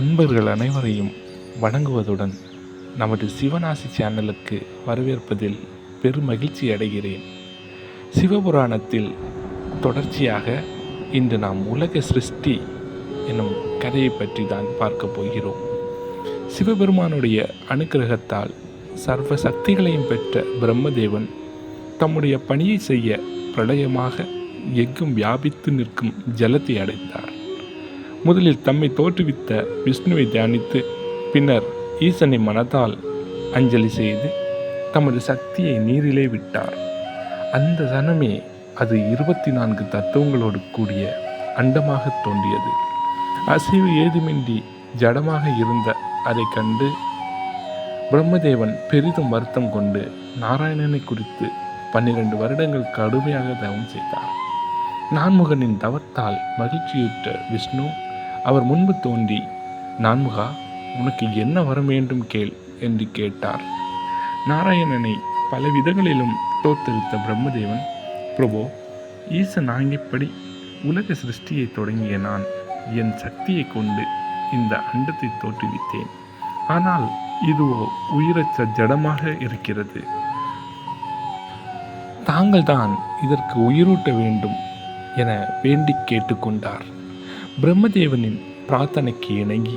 அன்பர்கள் அனைவரையும் வணங்குவதுடன் நமது சிவநாசி சேனலுக்கு வரவேற்பதில் பெரும் மகிழ்ச்சி அடைகிறேன். சிவபுராணத்தில் தொடர்ச்சியாக இன்று நாம் உலக சிருஷ்டி என்னும் கதையை பற்றி தான் பார்க்க போகிறோம். சிவபெருமானுடைய அனுக்கிரகத்தால் சர்வ சக்திகளையும் பெற்ற பிரம்மதேவன் தம்முடைய பணியை செய்ய பிரளயமாக எங்கும் வியாபித்து நிற்கும் ஜலத்தை அடைந்தார். முதலில் தம்மை தோற்றுவித்த விஷ்ணுவை தியானித்து பின்னர் ஈசனை மனத்தால் அஞ்சலி செய்து தமது சக்தியை நீரிலே விட்டார். அந்த சனமே அது இருபத்தி நான்கு தத்துவங்களோடு கூடிய அண்டமாக தோன்றியது. அசைவு ஏதுமின்றி ஜடமாக இருந்த அதை கண்டு பிரம்மதேவன் பெரிதும் வருத்தம் கொண்டு நாராயணனை குறித்து பன்னிரண்டு வருடங்கள் கடுமையாக தவம் செய்தார். நான்முகனின் தவத்தால் மகிழ்ச்சியுற்ற விஷ்ணு அவர் முன்பு தோன்றி நான்முகா உனக்கு என்ன வர வேண்டும் கேள் என்று கேட்டார். நாராயணனை பல விதங்களிலும் தோத்தெடுத்த பிரம்மதேவன் பிரபு ஈசன் ஆங்கிப்படி உலக சிருஷ்டியை தொடங்கிய நான் என் சக்தியை கொண்டு இந்த அண்டத்தை தோற்றுவித்தேன். ஆனால் இதுவோ உயிரற்ற ஜடமாக இருக்கிறது. தாங்கள் தான் இதற்கு உயிரூட்ட வேண்டும் என வேண்டி கேட்டுக்கொண்டார் பிரம்மதேவனின் பிரார்த்தனைக்கு இணங்கி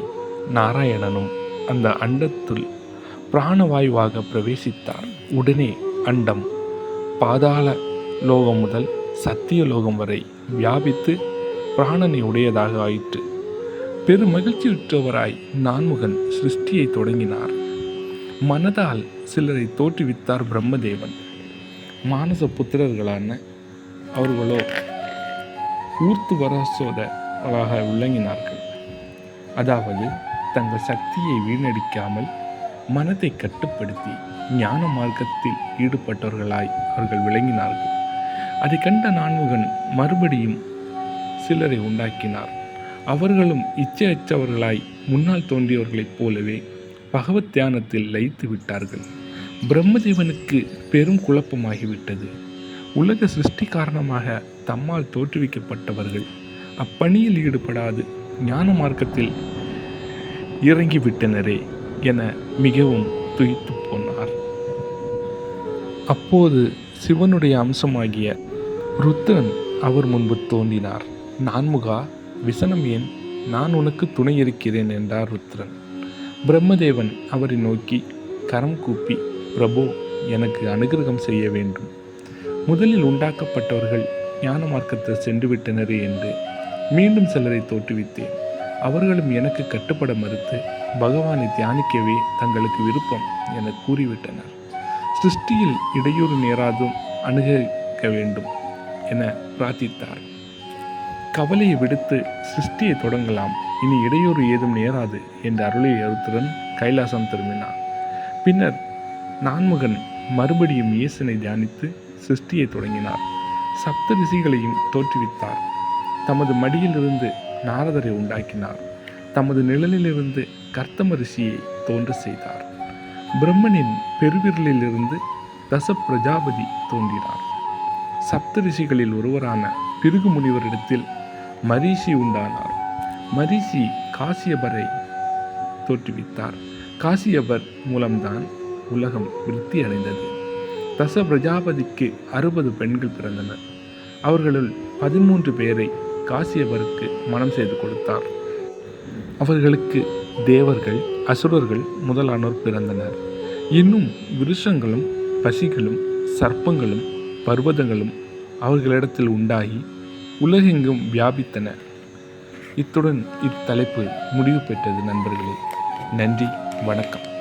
நாராயணனும் அந்த அண்டத்துள் பிராணவாயுவாக பிரவேசித்தார். உடனே அண்டம் பாதாள லோகம் முதல் சத்திய லோகம் வரை வியாபித்து பிராணனை உடையதாக ஆயிற்று. பெரும் மகிழ்ச்சியுற்றவராய் நான்முகன் சிருஷ்டியை தொடங்கினார். மனதால் சிலரை தோற்றுவித்தார் பிரம்மதேவன். மானச புத்திரர்களான அவர்களோ ஊர்த்து வரசோதராக விளங்கினார்கள். அதாவது தங்கள் சக்தியை வீணடிக்காமல் மனதை கட்டுப்படுத்தி ஞான மார்க்கத்தில் ஈடுபட்டவர்களாய் அவர்கள் விளங்கினார்கள். அதை கண்ட நான்முகன் மறுபடியும் சிலரை உண்டாக்கினார். அவர்களும் இச்சையற்றவர்களாய் முன்னால் தோன்றியவர்களைப் போலவே பகவத் தியானத்தில் லயித்து விட்டார்கள். பிரம்மதேவனுக்கு பெரும் குழப்பமாகிவிட்டது. உலக சிருஷ்டி காரணமாக தம்மால் தோற்றுவிக்கப்பட்டவர்கள் அப்பணியில் ஈடுபடாது. ஞான மார்க்கத்தில் இறங்கிவிட்டனரே என மிகவும் துய்த்து போனார். அப்போது சிவனுடைய அம்சமாகிய ருத்ரன் அவர் முன்பு தோன்றினார். நான்முகா விசனம் ஏன்? நான் உனக்கு துணை இருக்கிறேன் என்றார் ருத்ரன். பிரம்மதேவன் அவரை நோக்கி கரம் கூப்பி பிரபு எனக்கு அனுகிரகம் செய்ய வேண்டும். முதலில் உண்டாக்கப்பட்டவர்கள் ஞான மார்க்கத்தில் சென்று என்று மீண்டும் சிலரை தோற்றுவித்தேன். அவர்களும் எனக்கு கட்டுப்பட மறுத்து பகவானை தியானிக்கவே தங்களுக்கு விருப்பம் என கூறிவிட்டனர். சிருஷ்டியில் இடையூறு நேராதும் அணுகிக்க வேண்டும் என பிரார்த்தித்தார். கவலையை விடுத்து சிருஷ்டியை தொடங்கலாம். இனி இடையூறு ஏதும் நேராது என்று அருளை ருத்ரன் கைலாசம் திரும்பினார். பின்னர் நான்முகன் மறுபடியும் இயேசனை தியானித்து சிருஷ்டியை தொடங்கினார். சப்த ரிஷிகளையும் தோற்றுவித்தார். தமது மடியிலிருந்து நாரதரை உண்டாக்கினார். தமது நிழலிலிருந்து கர்த்தம ரிஷியை தோன்ற செய்தார். பிரம்மனின் பெருவிரலிலிருந்து தச பிரஜாபதி தோன்றினார். சப்த ரிஷிகளில் ஒருவரான பிருகு முனிவரிடத்தில் மரீஷி உண்டானார். மரீஷி காசியபரை தோற்றுவித்தார். காசியபர் மூலம்தான் உலகம் விருத்தி அடைந்தது. தச பிரஜாபதிக்கு அறுபது பெண்கள் பிறந்தனர். அவர்களுள் பதிமூன்று பேரை காசியவருக்கு மனம் செய்து கொடுத்தார். அவர்களுக்கு தேவர்கள் அசுரர்கள் முதலானோர் பிறந்தனர். இன்னும் விருஷங்களும் பசிகளும் சர்ப்பங்களும் பர்வதங்களும் அவர்களிடத்தில் உண்டாகி உலகெங்கும் வியாபித்தன. இத்துடன் இத்தலைப்பு முடிவு பெற்றது நண்பர்களே. நன்றி வணக்கம்.